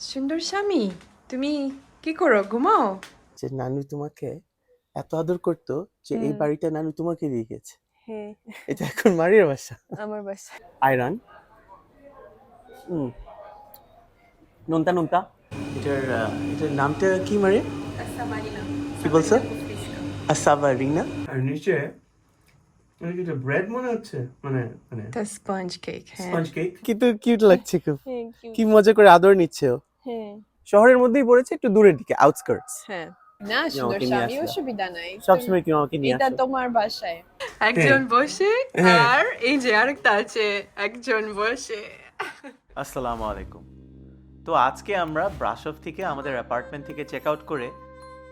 সুন্দর স্বামী তুমি কি করো? ঘুমাও। যে নানু তোমাকে এত আদর করতো যে এই বাড়িটা নানু তোমাকে দিয়ে গেছে। হ্যাঁ এটা এখন মারিয়ার বাসা। আমার বাসা। আয়রন। হুম নোনতা নোনতা। এটার এটার নামটা কি মারে কি বলছো? আসাভারিনা আর নিচে ব্রেড মনে হচ্ছে? মানে মানে এটা স্পঞ্জ কেক হ্যাঁ। স্পঞ্জ কেক কিন্তু কিউট লাগছে খুব। কি মজা করে আদর নিচ্ছে ও। হ্যাঁ। শহরের মধ্যেই পড়েছে একটু দূরের দিকে আউটস্কার্টস হ্যাঁ। না সুন্দর স্বামী অসুবিধা নাই। সবসময় কি আমাকে নিয়ে এটা তোমার বাসায়। একজন বসে হ্যাঁ। আর এই যে আরেকটা আছে একজন বসে। আসসালামু আলাইকুম। তো আজকে আমরা থেকে আমাদের অ্যাপার্টমেন্ট থেকে চেক আউট করে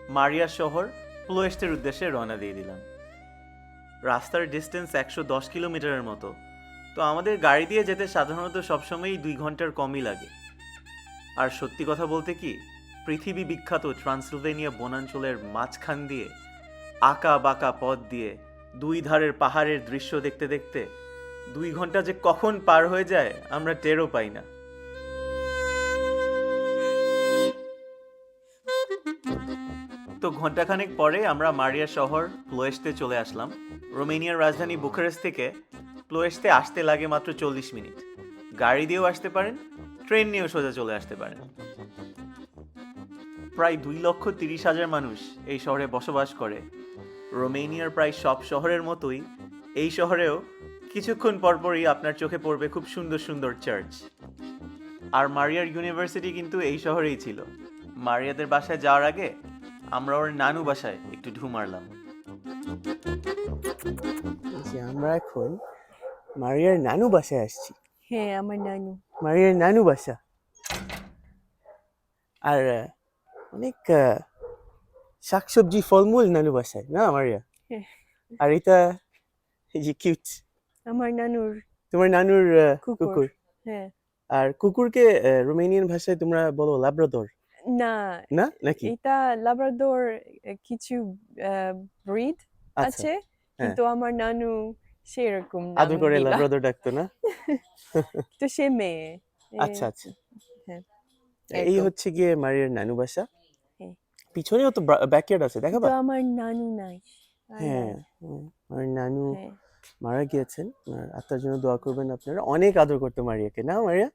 মারিয়া শহর প্লোয়েস্টের উদ্দেশ্যে রওনা দিয়ে দিলাম। রাস্তার ডিস্টেন্স একশো দশ কিলোমিটারের মতো। তো আমাদের গাড়ি দিয়ে যেতে সাধারণত সবসময়ই দুই ঘণ্টার কমই লাগে। আর সত্যি কথা বলতে কি, পৃথিবী বিখ্যাত ট্রান্সিলভেনিয়া বনাঞ্চলের মাঝখান দিয়ে, আঁকা বাঁকা পথ দিয়ে, দুই ধারের পাহাড়ের দৃশ্য দেখতে দেখতে, দুই ঘণ্টা যে কখন পার হয়ে যায়, আমরা টেরও পাই না। তো ঘন্টাখানেক পরে আমরা মারিয়া শহর প্লোয়েস্টে চলে আসলাম। রোমেনিয়ার রাজধানী বুখারেস্ট থেকে প্লোয়েস্টে আসতে লাগে মাত্র চল্লিশ মিনিট। গাড়ি দিয়েও আসতে পারেন ট্রেন নিয়েও সোজা চলে আসতে পারেন। প্রায় দুই লক্ষ তিরিশ হাজার মানুষ এই শহরে বসবাস করে। রোমেনিয়ার প্রায় সব শহরের মতোই এই শহরেও কিছুক্ষণ পরপরই আপনার চোখে পড়বে খুব সুন্দর সুন্দর চার্চ আর মারিয়ার ইউনিভার্সিটি কিন্তু এই শহরেই ছিল। মারিয়াদের বাসায় যাওয়ার আগে আমরা ওর নানু বাসায় একটু ঢু মারলাম। আমরা এখন মারিয়ার নানু বাসায় আসছি। হ্যাঁ আমার নানু মারিয়ার নানু বাসা আর অনেক শাকসবজি ফলমূল নানু বাসায় না মারিয়া হ্যাঁ। আর এটা এই যে কিউট আমার নানুর তোমার নানুর কুকুর। হ্যাঁ আর কুকুরকে রোমেনিয়ান ভাষায় তোমরা বলো লাব্রাদর না। না? নাকি? এটা লাব্রাডোর কিছু ব্রিড আচ্ছা। আছে কিন্তু আমার নানু সেরকম করে ডাকতো না? তো সে মেয়ে। আচ্ছা আচ্ছা। হ্যাঁ। এই হচ্ছে গিয়ে মারিয়ার নানু বাসা। হ্যাঁ। পিছনেও তো ব্যাকয়ার্ড আছে দেখাবা তো আমার নানু নাই। হ্যাঁ আমার নানু হ্যাঁ। মারা গিয়েছেন। আত্মার জন্য দোয়া করবেন আপনারা। অনেক আদর করতো মারিয়াকে না মারিয়া?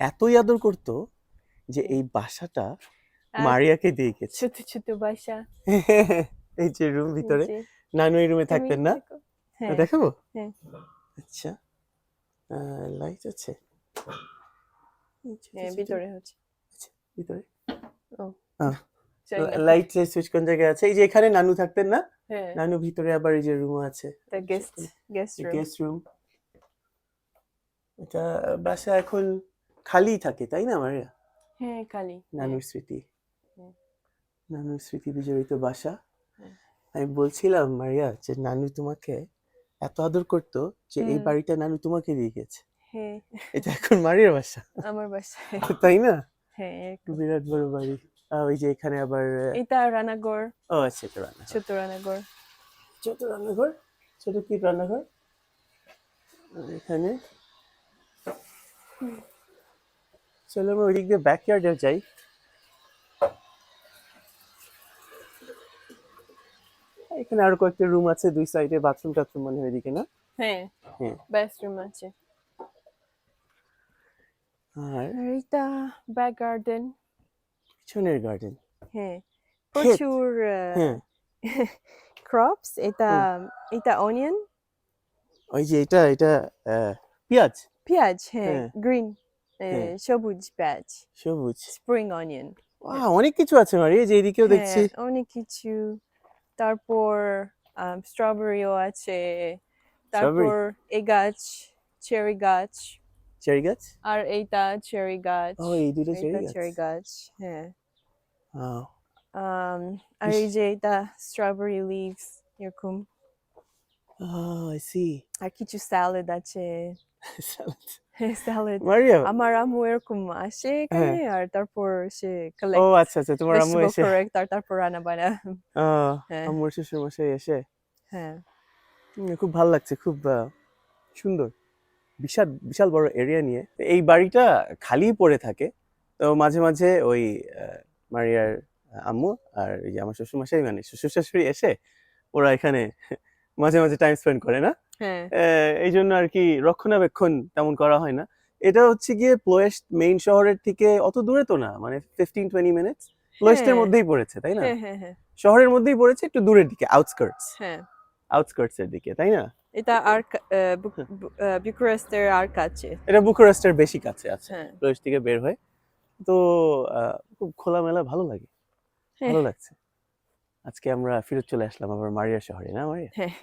এতই আদর করতো যে এই বাসাটা মারিয়াকে দিয়ে গেছে। ছোট ছোট বাসা। এই যে রুম ভিতরে। নানু এই রুমে থাকতেন না? দেখাবো? হ্যাঁ। আচ্ছা লাইট আছে। হ্যাঁ ভিতরে হচ্ছে। ভিতরে। লাইট সুইচ কোন জায়গায় আছে? এই যে এখানে নানু থাকতেন না? হ্যাঁ। নানু ভিতরে আবার এই যে রুম আছে। Guest গেস্ট রুম এটা বাসা এখন খালি থাকে তাই না মারিয়া? হ্যাঁ খালি। নানুর স্মৃতি। হ্যাঁ। নানুর স্মৃতি বিজড়িত বাসা। হ্যাঁ। আমি বলছিলাম মারিয়া যে নানু তোমাকে এত আদর করতো যে এই। বাড়িটা নানু তোমাকে দিয়ে গেছে হ্যাঁ এটা এখন মারিয়ার বাসা। আমার বাসা। তাই না? হ্যাঁ। বিরাট বড় বাড়ি। ওই যে এখানে আবার এটা রান্নাঘর। ও আচ্ছা এটা রান্না ছোট রান্নাঘর। ছোট রান্নাঘর? ছোট কি রান্নাঘর? এখানে? চলো আমরা ওই দিক দিয়ে ব্যাকয়ার্ডে যাই। এখানে আরও কয়েকটা রুম আছে দুই সাইডে বাথরুম টাথরুম মনে হয় এদিকে না? হ্যাঁ হ্যাঁ। বেডরুম আছে। আর এটা ব্যাক গার্ডেন পিছনের গার্ডেন হ্যাঁ প্রচুর হ্যাঁ। ক্রপস এটা এটা অনিয়ন ওই যে এটা এটা পেঁয়াজ। পেঁয়াজ হ্যাঁ হ্যাঁ। গ্রিন হ্যাঁ। সবুজ পেঁয়াজ। সবুজ। স্প্রিং অনিয়ন অনেক কিছু আছে মারি। এই যে এদিকেও দেখছি। হ্যাঁ, অনেক কিছু। তারপর স্ট্রবেরিও আছে তারপর এই গাছ চেরি গাছ। চেরি গাছ? আর এইটা চেরি গাছ ও এই দুটো চেরি গাছ চেরি গাছ। হ্যাঁ। Um, আর এই যে এটা স্ট্রবেরি লিভস এরকম। আহ, I see. আর কিছু স্যালাড আছে। Salad. স্যালাড আমার আম্মু এরকম আসে এখানে আর তারপর সে ও আচ্ছা আচ্ছা তোমার আম্মু এসে আর তারপর রান্না আহ, হ্যাঁ। আম্মুর শ্বশুর মশাই এসে। হ্যাঁ। খুব ভালো লাগছে খুব সুন্দর। বিশাল বিশাল বড় এরিয়া নিয়ে। এই বাড়িটা খালি পড়ে থাকে। তো মাঝে মাঝে ওই মারিয়ার আম্মু আর আমার শ্বশুরমশাই মানে শ্বশুর শাশুড়ি এসে ওরা এখানে মাঝে মাঝে টাইম স্পেন্ড করে না? হ্যাঁ এই জন্য আর কি রক্ষণাবেক্ষণ তেমন করা হয় না। এটা হচ্ছে গিয়ে প্লোয়েস্ট মেইন শহরের থেকে অত দূরে তো না মানে ফিফটিন টোয়েন্টি মিনিটস প্লোয়েস্টের হ্যাঁ। মধ্যেই পড়েছে তাই না? হ্যাঁ হ্যাঁ হ্যাঁ। শহরের মধ্যেই পড়েছে একটু দূরের দিকে আউটস্কার্টস হ্যাঁ। আউটস্কার্টস এর দিকে তাই না? এটা আর বুকারেস্টের আর কাছে। এটা বুকারেস্টের বেশি কাছে আছে হ্যাঁ। প্লোয়েস্ট থেকে বের হয়ে। তো খুব খোলামেলা ভালো লাগে। হ্যাঁ। ভালো লাগছে। আজকে আমরা ফিরত চলে আসলাম আবার মারিয়া শহরে না মারিয়া? হ্যাঁ।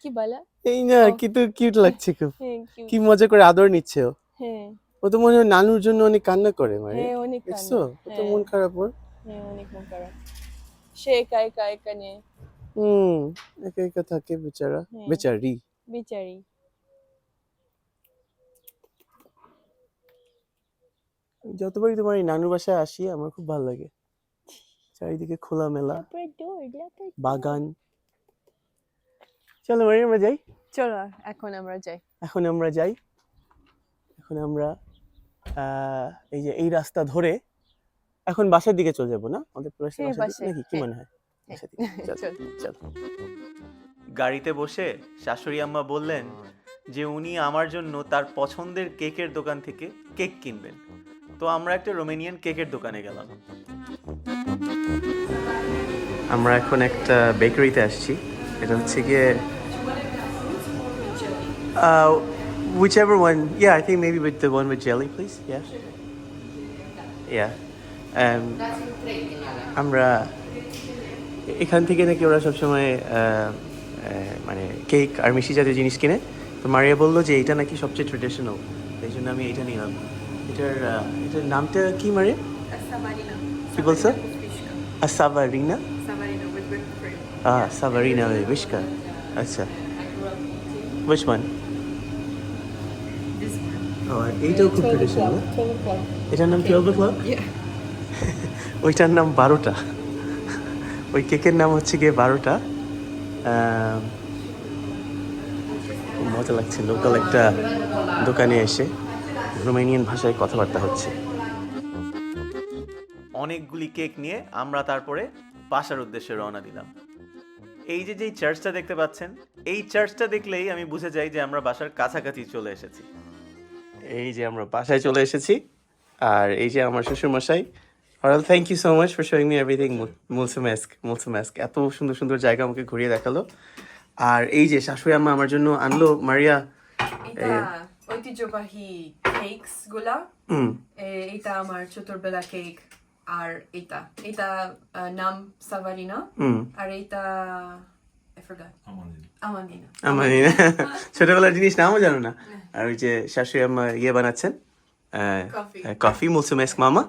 কি বলা? এই না ও। কি তো কিউট লাগছে খুব। হ্যাঁ কি মজা করে আদর নিচ্ছে ও। হ্যাঁ। ও তো মনে হয় নানুর জন্য অনেক কান্না করে মারিয়া হ্যাঁ অনেক কান্না। কত হ্যাঁ, মন খারাপ ওর। হ্যাঁ অনেক মন খারাপ। সে একা একা এখানে হুম একা একা থাকে বেচারা। বেচারি। বিচারি। যতবারই তোমার এই নানুর বাসায় আসি আমার খুব ভালো লাগে। চারিদিকে খোলামেলা। বাগান। চলো মারি আমরা যাই? চলো এখন আমরা যাই। এখন আমরা যাই। এখন আমরা আহ, এই যে এই রাস্তা ধরে এখন বাসার দিকে চলে যাব না? আমাদের হ্যাঁ, বাসার দিকে? নাকি? কি হ্যাঁ। মনে হয়। চলো। গাড়িতে বসে শাশুড়ি আম্মা বললেন যে উনি আমার জন্য তার পছন্দের কেকের দোকান থেকে কেক কিনবেন। তো আমরা একটা রোমেনিয়ান কেকের দোকানে গেলাম। আমরা এখন একটা বেকারিতে আসছি। এটা হচ্ছে গিয়ে whichever one yeah I think maybe with the one with jelly please yeah. Yeah um, আমরা এখান থেকে নাকি ওরা সবসময় মানে কেক আর মিষ্টি জাতীয় জিনিস কিনে। তো মারিয়া বলল যে এইটা নাকি সবচেয়ে ট্রেডিশনাল এই জন্য আমি এইটা নিলাম। এটার এটার নামটা কি Savarina. কি বলছো? whipped cream. Ah, Savarina আচ্ছা। Which one? This one. Oh, এইটাও খুব ট্রেডিশনাল এটার নাম টুয়েলভ ও ক্লক ওইটার নাম বারোটা। ওই কেকের নাম হচ্ছে গিয়ে বারোটা। মজা লাগছে। লোকাল একটা দোকানে এসে। রোমানিয়ান ভাষায় কথাবার্তা হচ্ছে। অনেকগুলি কেক নিয়ে আমরা তারপরে বাসার উদ্দেশ্যে রওনা দিলাম। এই যে যেই চার্চটা দেখতে পাচ্ছেন এই চার্চটা দেখলেই আমি বুঝে যাই যে আমরা বাসার কাছাকাছি চলে এসেছি। এই যে আমরা বাসায় চলে এসেছি আর এই যে আমার শ্বশুর মশাই হরাল thank you so much for showing me everything মুলসুমেস্ক মুলসুমেস্ক এত সুন্দর সুন্দর জায়গা আমাকে ঘুরিয়ে দেখাল। আর এই যে শাশুড়ি আম্মা আমার জন্য আনলো মারিয়া। এটা ঐতিহ্যবাহী কেকসগুলা হুম। এ- এটা আমার চতুর্বেলা কেক আর এটা এটা নাম সাভারিনা। হুম। আর এটা. আমার ছোটবেলার জিনিস নামও জানো না? আর ওই যে শাশুড়ি আম্মা ইয়ে বানাচ্ছেন. কফি মুলসুমেস্ক মামা?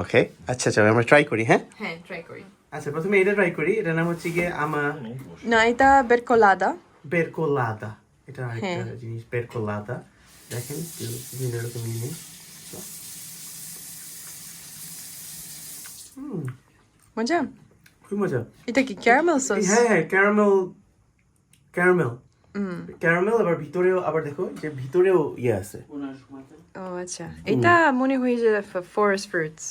ওকে আচ্ছা চলো আমরা ট্রাই করি হ্যাঁ? হ্যাঁ ট্রাই করি। আচ্ছা প্রথমে এটা ট্রাই করি এটার নাম হচ্ছে গিয়ে আমা না এটা বেরকোলাদা। বেরকোলাদা। এটা আরেকটা হ্যাঁ। জিনিস বেরকোলাদা দেখেন বিভিন্ন রকম জিনিস মজা? খুব মজা। এটা কি ক্যারামেল সস হ্যাঁ হ্যাঁ ক্যারামেল ক্যারামেল ক্যারামেল আবার ভিতরেও আবার দেখো যে ভিতরেও ইয়ে আছে। ও আচ্ছা। এটা মনে হয় যে ফরেস্ট ফ্রুটস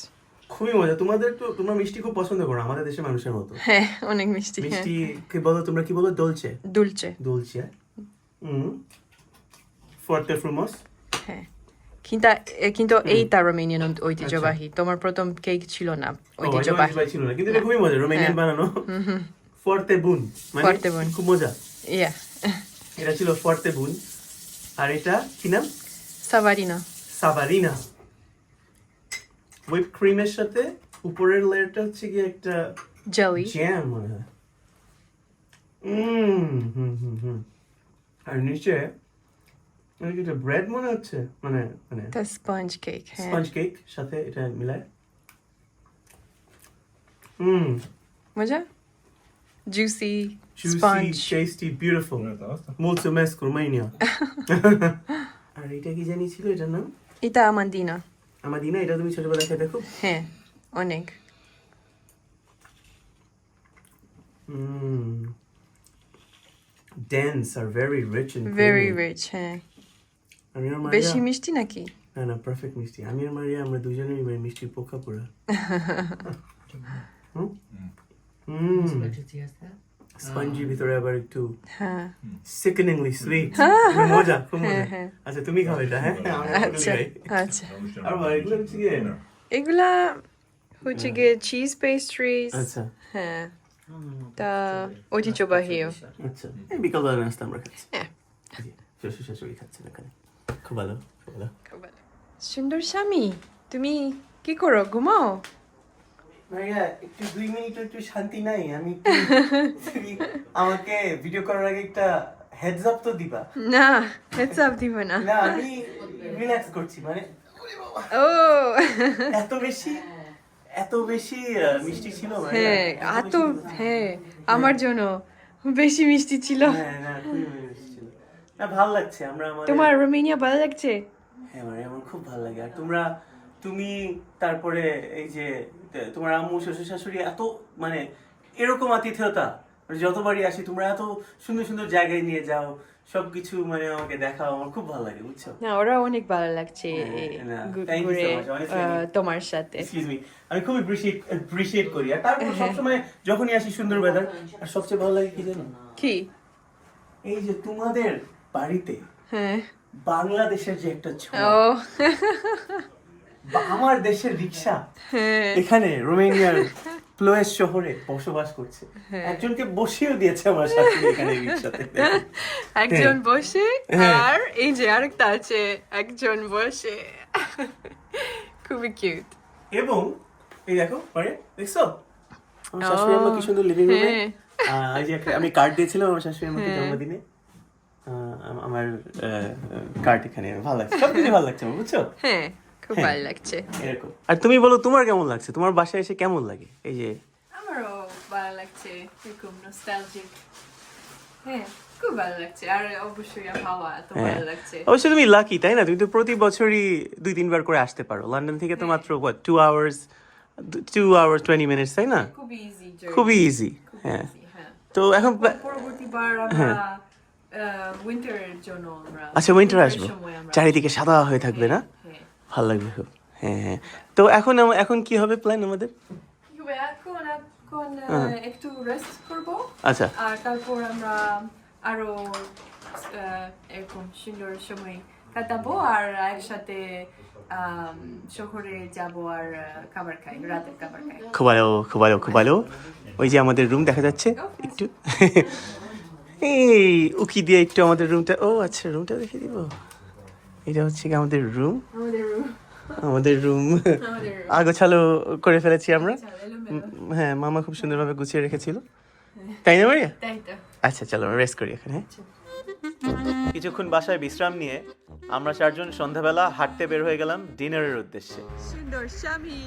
খুবই মজা। তোমাদের তো তোমরা মিষ্টি খুব পছন্দ করো আমাদের দেশের মানুষের মতো। হ্যাঁ অনেক মিষ্টি হ্যাঁ। মিষ্টি কি বলো তোমরা কি বলো দলছে দুলচে। দলছে ফর্তে ফ্রুমস হ্যাঁ কিন্তু কিন্তু এইটা রোমেনিয়ান ঐতিহ্যবাহী তোমার প্রথম কেক ছিল না ঐতিহ্যবাহী ছিল না কিন্তু এটা খুবই মজা রোমানিয়ান বানানো ফর্তে বুন Forte bun. খুব মজা ইয়া এটা ছিল ফর্তে বুন আর এটা কি নাম সাভারিনা সাভারিনা হুইপ ক্রিমের সাথে উপরের লেয়ারটা হচ্ছে কি একটা জেলি জ্যাম মনে হয়। উম, হুম হুম হুম আর নিচে এটা ব্রেড মনে হচ্ছে? মানে মানে এটা স্পঞ্জ কেক হ্যাঁ। স্পঞ্জ কেক সাথে এটা মিলায়। হুম। মজা? Juicy juicy, sponge tasty, beautiful. Mulțumesc, Romania. আর এটা কি জানি ছিল এটার নাম? এটা আমান্দিনা আমাদিনা এটা তুমি ছোটবেলায় খেয়ে দেখো হ্যাঁ অনেক। Mm. Dense are very rich and very creamy. Rich হ্যাঁ আমি আর বেশি মারিয়া মিষ্টি নাকি না না পারফেক্ট মিষ্টি আমি আর মারিয়া আমরা দুজনেই মানে মিষ্টির পোকা পুরা স্পঞ্জি ভিতরে আবার একটু হ্যাঁ সিকনিংলি সুইট মজা খুব মজা আচ্ছা তুমি খাও এটা হ্যাঁ আমি আচ্ছা খাই আচ্ছা আর ভাই এগুলো হচ্ছে গিয়ে এগুলা হচ্ছে গিয়ে চিজ পেস্ট্রিজ আচ্ছা হ্যাঁ তা ঐতিহ্যবাহীও আচ্ছা এই বিকালবেলা নাস্তা আমরা খাচ্ছি হ্যাঁ শ্বশুর শাশুড়ি খাচ্ছেন এখানে খুব ভালো খুব ভালো সুন্দর স্বামী তুমি কি করো ঘুমাও মারিয়া একটু দুই মিনিট একটু শান্তি নাই আমি আমাকে ভিডিও করার আগে একটা হেডস আপ তো দিবা? না হেডস আপ দিব না। না আমি রিল্যাক্স করছি মানে ও। এত বেশি? এত বেশি মিষ্টি ছিল হ্যাঁ এত। হ্যাঁ আমার জন্য বেশি মিষ্টি ছিল। হ্যাঁ না না ভালো লাগছে আমরা তোমার রোমেনিয়া ভালো লাগছে? হ্যাঁ মানে আমার খুব ভালো লাগে। আর তোমরা তুমি তারপরে এই যে তোমার আম্মু শ্বশুর শাশুড়ি এত মানে এরকম আতিথেয়তা। মানে যতবারই আসি তোমরা এত সুন্দর সুন্দর জায়গায় নিয়ে যাও সবকিছু মানে আমাকে দেখাও আমার খুব ভালো লাগে বুঝছ? না ওরা অনেক ভালো লাগছে হ্যাঁ, ঘুরে আমি- তোমার সাথে। এক্সকিউজ মি আমি খুব এপ্রিশিয়েট করি। আর তারপর সবসময় যখনই আসি সুন্দর ওয়েদার আর সবচেয়ে ভালো লাগে কি জানো? কি? এই যে তোমাদের বাড়িতে হ্যাঁ। বাংলাদেশের যে একটা ছোঁয়া আমার দেশের রিক্সা হ্যাঁ। এখানে রোমেনিয়ার প্লোয়েস শহরে বসবাস করছে। হ্যাঁ। একজনকে বসিয়েও দিয়েছে আমার সাথে এখানে রিক্সাতে একজন বসে হ্যাঁ। আর এই যে আরেকটা আছে একজন বসে। খুবই কিউট। এবং এই দেখো পরে দেখছ? আমার শাশুড়ি আম্মা কি সুন্দর লিভিং রুমে হ্যাঁ। একটা- আমি কার্ড দিয়েছিলাম আমার শাশুড়ি আম্মাকে জন্মদিনে। আমার কার্ড এখানে ভালো লাগছে সব কিছু ভালো লাগছে বুঝছ? হ্যাঁ। খুব ভালো লাগছে। এরকম। আর তুমি বলো তোমার কেমন লাগছে? তোমার বাসায় এসে কেমন লাগে? এই যে আমারও ভালো লাগছে এরকম নস্টালজিক হ্যাঁ খুব ভালো লাগছে। আর অবশ্যই হাওয়া তো হ্যাঁ। ভালো লাগছে। অবশ্য তুমি লাকি তাই না? তুমি তো প্রতি বছরই দুই তিনবার করে আসতে পারো। লন্ডন থেকে তো মাত্র two hours two hours twenty minutes তাই না? খুব ইজি খুবই ইজি হ্যাঁ। হ্যাঁ। তো এখন পরবর্তীবার আমরা আচ্ছা উইন্টার আসব। চারিদিকে সাদা হয়ে থাকবে না? হ্যাঁ ভালো লাগবে খুব। হ্যাঁ হ্যাঁ। তো এখন এখন কি হবে প্ল্যান আমাদের? এখন এখন হ্যাঁ। একটু রেস্ট করব। আচ্ছা। আর তারপর আমরা আরও এরকম সুন্দর সময় কাটাবো আর একসাথে শহরে যাব আর খাবার খাই রাতের খাবার খাই। খুব ভালো খুব ভালো খুব ভালো। ওই যে আমাদের রুম দেখা যাচ্ছে একটু। এই উকি দিয়ে একটু আমাদের রুমটা ও আচ্ছা রুমটা দেখে দিব। এটা হচ্ছে কি আমাদের রুম আমাদের রুম। আগোছালো করে ফেলেছি আমরা। হ্যাঁ মামা খুব সুন্দরভাবে গুছিয়ে রেখেছিল। তাই না মারিয়া? আচ্ছা চলো রেস্ট করি এখন হ্যাঁ? কিছুক্ষণ বাসায় বিশ্রাম নিয়ে আমরা চারজন সন্ধ্যাবেলা হাঁটতে বের হয়ে গেলাম ডিনারের উদ্দেশ্যে। সুন্দর স্বামী।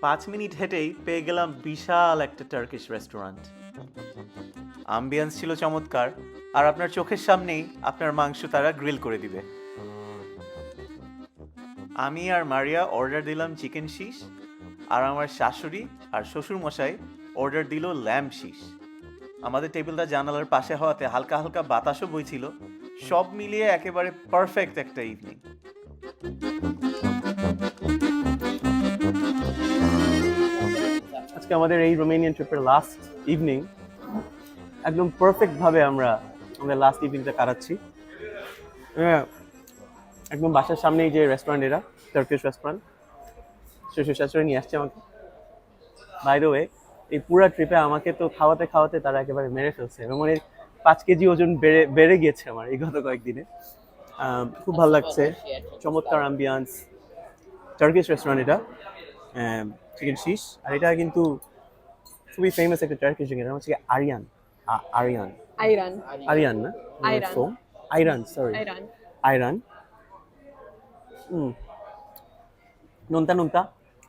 পাঁচ মিনিট হেঁটেই পেয়ে গেলাম বিশাল একটা টার্কিশ রেস্টুরেন্ট আম্বিয়েন্স ছিল চমৎকার, আর আপনার চোখের সামনেই আপনার মাংস তারা গ্রিল করে দিবে। আমি আর মারিয়া অর্ডার দিলাম চিকেন শিশ আর আমার শাশুড়ি আর শ্বশুর মশাই অর্ডার দিল ল্যাম্প শিশ আমাদের টেবিলটা জানালার পাশে হওয়াতে হালকা হালকা বাতাসও বইছিল, সব মিলিয়ে একেবারে পারফেক্ট একটা ইভিনিং আজকে আমাদের এই রোমেনিয়ান ট্রিপের লাস্ট ইভিনিং একদম পারফেক্ট ভাবে আমরা আমাদের লাস্ট ইভিনিংটা কাটাচ্ছি। হ্যাঁ, একদম বাসার সামনেই যে রেস্টুরেন্ট এটা টার্কিশ রেস্টুরেন্ট শ্বশুর শাশুড়ি নিয়ে আসছে আমাকে। বাই ওয়ে এই পুরো ট্রিপে আমাকে তো খাওয়াতে খাওয়াতে তারা একেবারে মেরে ফেলছে এবং মানে পাঁচ কেজি ওজন বেড়ে বেড়ে গিয়েছে আমার এই গত কয়েকদিনে। খুব ভালো লাগছে চমৎকার আম্বিয়ান্স টার্কিশ রেস্টুরেন্ট এটা। চিকেন শিশ আর এটা কিন্তু খুবই ফেমাস একটা টার্কিশ চিকেন এটা হচ্ছে আরিয়ান আরিয়ান আইরান আরিয়ান না আইরান। আইরান সরি আইরান আইরান হুম নোনতা নোনতা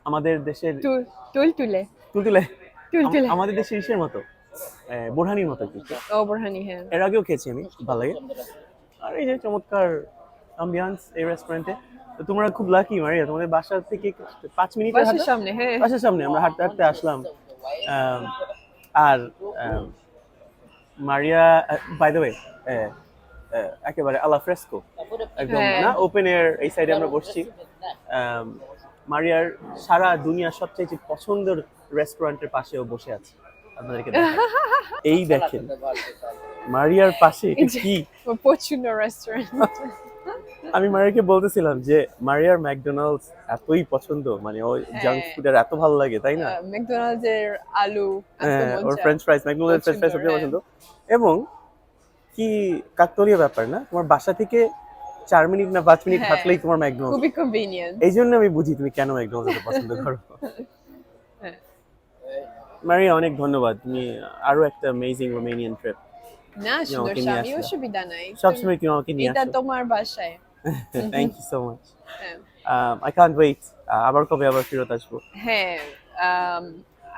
আমাদের দেশের তুল তুল তুলে তুলতুলে তুলতুলে আম- আমাদের দেশের ইসের মতো বোরহানির মতো কিছু ও বোরহানি হ্যাঁ এর আগেও খেয়েছি আমি ভালো লাগে আর এই যে চমৎকার আম্বিয়ান্স এই রেস্টুরেন্টে তো তোমরা খুব লাকি মারিয়া তোমাদের বাসা থেকে পাঁচ মিনিট বাসার সামনে হ্যাঁ। বাসার সামনে আমরা হাঁটতে হাঁটতে আসলাম। আর um, Maria by the way একেবারে আলা ফ্রেস্কো একদম হ্যাঁ। না? ওপেন এয়ার এই সাইডে আমরা বসছি। আম, মারিয়ার সারা দুনিয়ার সবচেয়ে যে পছন্দের রেস্টুরেন্টের পাশেও বসে আছে। আপনাদেরকে। এই দেখেন মারিয়ার পাশে কি? পছন্দ রেস্টুরেন্ট আমি মারিয়াকে বলতেছিলাম যে মারিয়ার ম্যাকডোনাল্ডস এতই পছন্দ মানে ওই জাঙ্ক ফুড ফুডের এত ভালো লাগে তাই না? ম্যাকডোনাল্ডস এর আলু হ্যাঁ ওর French fries McDonald's French fries সবচেয়ে হ্যাঁ। পছন্দ। এবং কি কাকতলীয় ব্যাপার না তোমার বাসা থেকে চার মিনিট না পাঁচ মিনিট হ্যাঁ। হাঁটলেই তোমার ম্যাকডোনাল্ডস। খুবই কনভিনিয়েন্ট এই জন্য আমি বুঝি তুমি কেন ম্যাকডোনাল্ডস এত পছন্দ করো। হ্যাঁ। মারিয়া অনেক ধন্যবাদ। তুমি আরও একটা অ্যামেজিং রোমানিয়ান ট্রিপ না সুন্দর আমি অসুবিধা নাই। সবসময় তুমি আমাকে নিয়ে এটা আসো। তোমার বাসায়। Thank you so much. I can't wait আবার কবে আবার ফেরত আসব? হ্যাঁ um,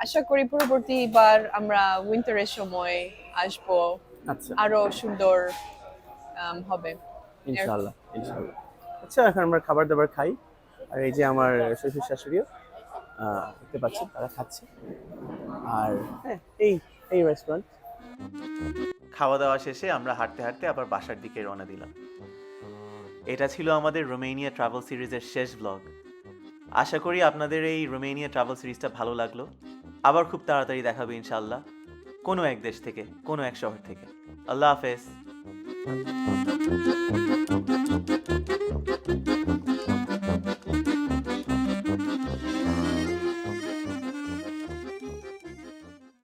আশা করি পরবর্তীবার আমরা উইন্টারের সময় আসব। আচ্ছা। আরও সুন্দর um, হবে। ইনশাআল্লাহ ইনশাআল্লাহ। আচ্ছা এখন আমরা খাবার দাবার খাই। আর এই যে আমার শ্বশুর শাশুড়িও দেখতে পাচ্ছি তারা খাচ্ছে। আর হ্যাঁ এই এই রেস্টুরেন্ট খাওয়া দাওয়া শেষে আমরা হাঁটতে হাঁটতে আবার বাসার দিকে রওনা দিলাম। এটা ছিল আমাদের রোমেনিয়া ট্রাভেল সিরিজের শেষ ব্লগ আশা করি আপনাদের এই রোমেনিয়া ট্রাভেল সিরিজটা ভালো লাগল। আবার খুব তাড়াতাড়ি দেখাবে ইনশাল্লাহ কোনো এক দেশ থেকে, কোনো এক শহর থেকে। আল্লাহ হাফেজ।